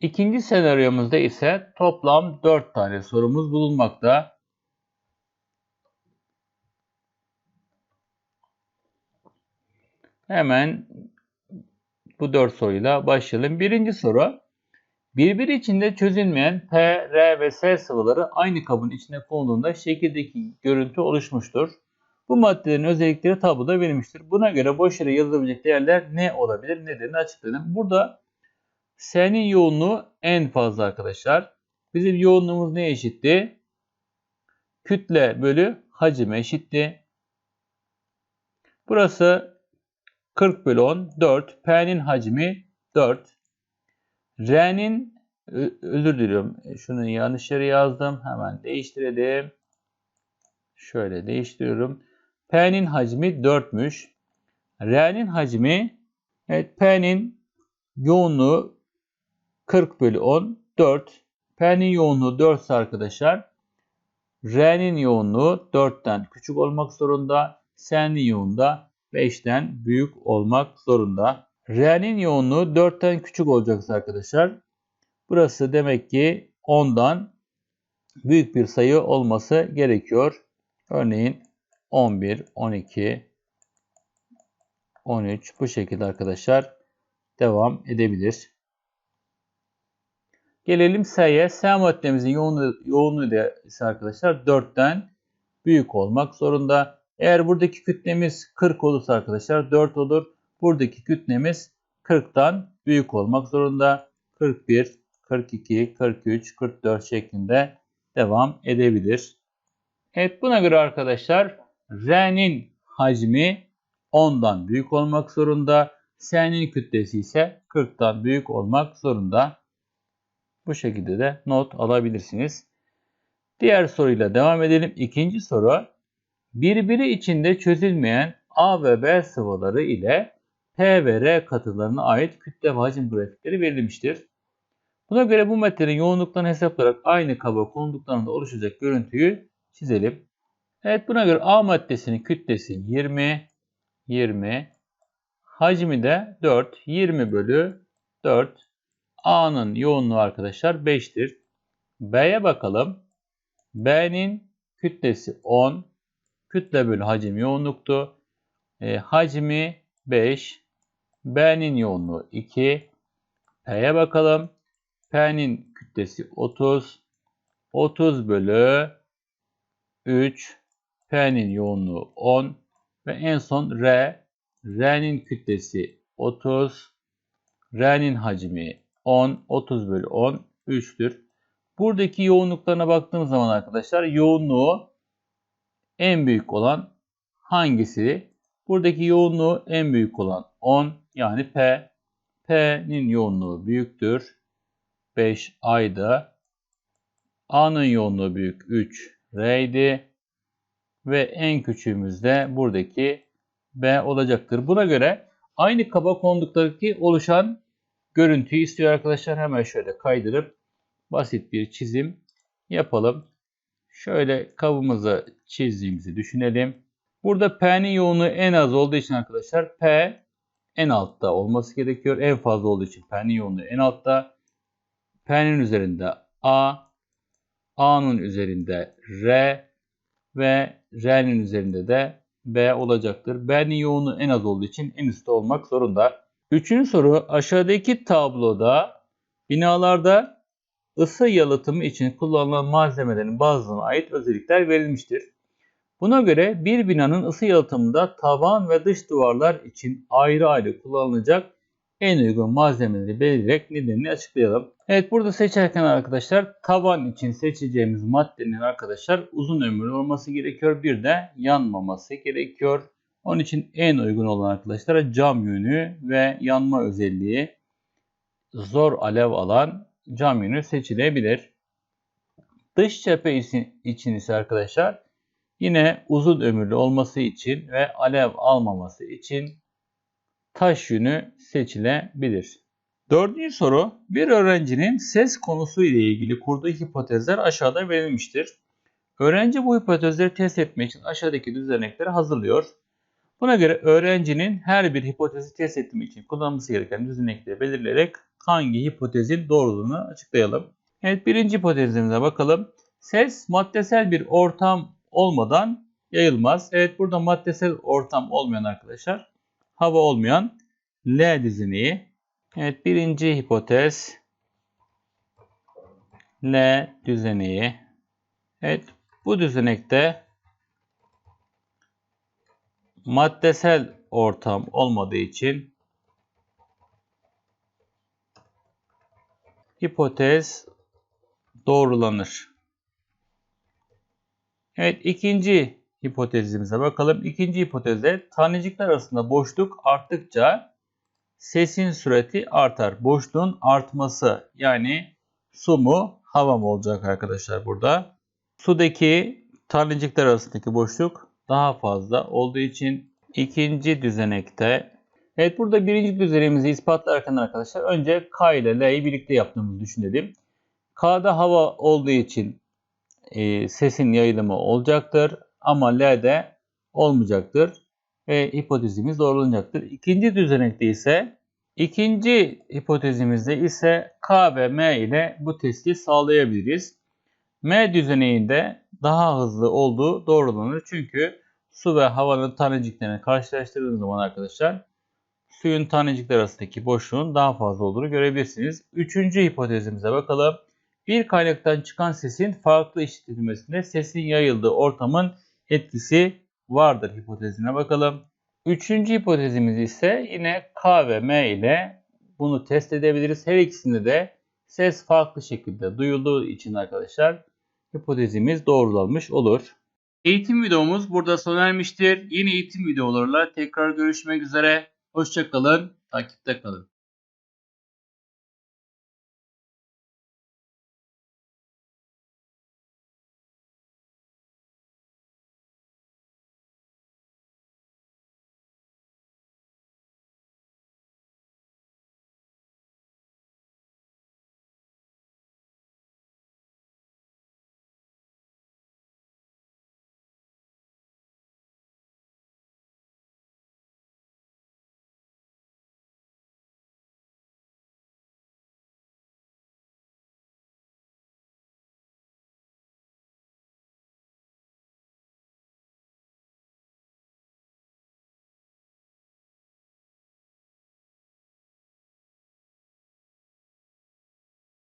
İkinci senaryomuzda ise toplam 4 tane sorumuz bulunmakta. Hemen bu 4 soruyla başlayalım. Birinci soru. Birbiri içinde çözülmeyen P, R ve S sıvıları aynı kabın içine konulduğunda şekildeki görüntü oluşmuştur. Bu maddelerin özellikleri tabloda verilmiştir. Buna göre boş yere yazılabilecek değerler ne olabilir? Nedenini açıklayalım. Burada S'nin yoğunluğu en fazla arkadaşlar. Bizim yoğunluğumuz ne eşitti? Kütle bölü hacim eşitti. Burası 40 bölü 10 4. P'nin hacmi 4. R'nin özür diliyorum. E, şunu yanlış yere yazdım. Hemen değiştirelim. Şöyle değiştiriyorum. P'nin hacmi 4'müş. R'nin hacmi evet P'nin yoğunluğu 40 bölü 10 4. P'nin yoğunluğu 4 ise arkadaşlar R'nin yoğunluğu 4'ten küçük olmak zorunda. S'nin yoğunluğu da 5'ten büyük olmak zorunda. R'nin yoğunluğu 4'ten küçük olacaksa arkadaşlar burası demek ki 10'dan büyük bir sayı olması gerekiyor. Örneğin 11, 12, 13 bu şekilde arkadaşlar devam edebilir. Gelelim S'ye. S maddemizin yoğunluğu, da ise arkadaşlar 4'ten büyük olmak zorunda. Eğer buradaki kütlemiz 40 olursa arkadaşlar 4 olur. Buradaki kütlemiz 40'tan büyük olmak zorunda. 41, 42, 43, 44 şeklinde devam edebilir. Evet buna göre arkadaşlar R'nin hacmi 10'dan büyük olmak zorunda. S'nin kütlesi ise 40'tan büyük olmak zorunda. Bu şekilde de not alabilirsiniz. Diğer soruyla devam edelim. İkinci soru. Birbiri içinde çözülmeyen A ve B sıvıları ile P ve R katılarına ait kütle ve hacim grafikleri verilmiştir. Buna göre bu maddelerin yoğunluklarını hesaplayarak aynı kaba konulduklarında oluşacak görüntüyü çizelim. Evet buna göre A maddesinin kütlesi 20, 20, hacmi de 4, 20 bölü 4. A'nın yoğunluğu arkadaşlar 5'tir. B'ye bakalım. B'nin kütlesi 10, kütle bölü hacim yoğunluktu. E, hacmi 5, B'nin yoğunluğu 2. P'ye bakalım. P'nin kütlesi 30, 30 bölü 3, P'nin yoğunluğu 10 ve en son R. R'nin kütlesi 30. R'nin hacmi 10. 30 bölü 10 3'tür. Buradaki yoğunluklarına baktığımız zaman arkadaşlar yoğunluğu en büyük olan hangisi? Buradaki yoğunluğu en büyük olan 10 yani P. P'nin yoğunluğu büyüktür. 5 A'ydı. A'nın yoğunluğu büyük 3 R'ydi ve en küçüğümüz de buradaki B olacaktır. Buna göre aynı kaba konduklarındaki oluşan görüntüyü istiyor arkadaşlar. Hemen şöyle kaydırıp basit bir çizim yapalım. Şöyle kabımızı çizdiğimizi düşünelim. Burada P'nin yoğunluğu en az olduğu için arkadaşlar P en altta olması gerekiyor. En fazla olduğu için P'nin yoğunluğu en altta. P'nin üzerinde A, A'nın üzerinde R, ve R'nin üzerinde de B olacaktır. B'nin yoğunluğu en az olduğu için en üstte olmak zorunda. Üçüncü soru aşağıdaki tabloda binalarda ısı yalıtımı için kullanılan malzemelerin bazılarına ait özellikler verilmiştir. Buna göre bir binanın ısı yalıtımında tavan ve dış duvarlar için ayrı ayrı kullanılacak en uygun malzemeleri belirleyerek nedenini açıklayalım. Evet burada seçerken arkadaşlar tavan için seçeceğimiz maddenin arkadaşlar uzun ömürlü olması gerekiyor. Bir de yanmaması gerekiyor. Onun için en uygun olan arkadaşlar cam yönü ve yanma özelliği zor alev alan cam yönü seçilebilir. Dış cephe için ise arkadaşlar yine uzun ömürlü olması için ve alev almaması için taş yönü seçilebilir. Dördüncü soru. Bir öğrencinin ses konusu ile ilgili kurduğu hipotezler aşağıda verilmiştir. Öğrenci bu hipotezleri test etmek için aşağıdaki düzenekleri hazırlıyor. Buna göre öğrencinin her bir hipotezi test etmek için kullanması gereken düzenekleri belirleyerek hangi hipotezin doğruluğunu açıklayalım. Evet birinci hipotezimize bakalım. Ses maddesel bir ortam olmadan yayılmaz. Evet burada maddesel ortam olmayan arkadaşlar hava olmayan L düzeneği. Evet birinci hipotez L düzeneği. Evet bu düzenekte maddesel ortam olmadığı için hipotez doğrulanır. Evet ikinci hipotezimize bakalım. İkinci hipotezde tanecikler arasında boşluk arttıkça sesin sürati artar. Boşluğun artması yani su mu hava mı olacak arkadaşlar burada. Sudaki tanecikler arasındaki boşluk daha fazla olduğu için ikinci düzenekte Evet burada birinci düzenimizi ispatlarken arkadaşlar önce K ile L'yi birlikte yaptığımızı düşünelim. K'da hava olduğu için e, sesin yayılımı olacaktır ama L'de olmayacaktır ve hipotezimiz doğrulanacaktır. İkinci düzenekte ise ikinci hipotezimizde ise K ve M ile bu testi sağlayabiliriz. M düzeneğinde daha hızlı olduğu doğrulanır. Çünkü su ve havanın taneciklerini karşılaştırdığınız zaman arkadaşlar suyun tanecikler arasındaki boşluğun daha fazla olduğunu görebilirsiniz. Üçüncü hipotezimize bakalım. Bir kaynaktan çıkan sesin farklı işitilmesinde sesin yayıldığı ortamın etkisi vardır hipotezine bakalım. Üçüncü hipotezimiz ise yine K ve M ile bunu test edebiliriz. Her ikisinde de ses farklı şekilde duyulduğu için arkadaşlar hipotezimiz doğrulanmış olur. Eğitim videomuz burada sona ermiştir. Yeni eğitim videolarıyla tekrar görüşmek üzere. Hoşçakalın, takipte kalın.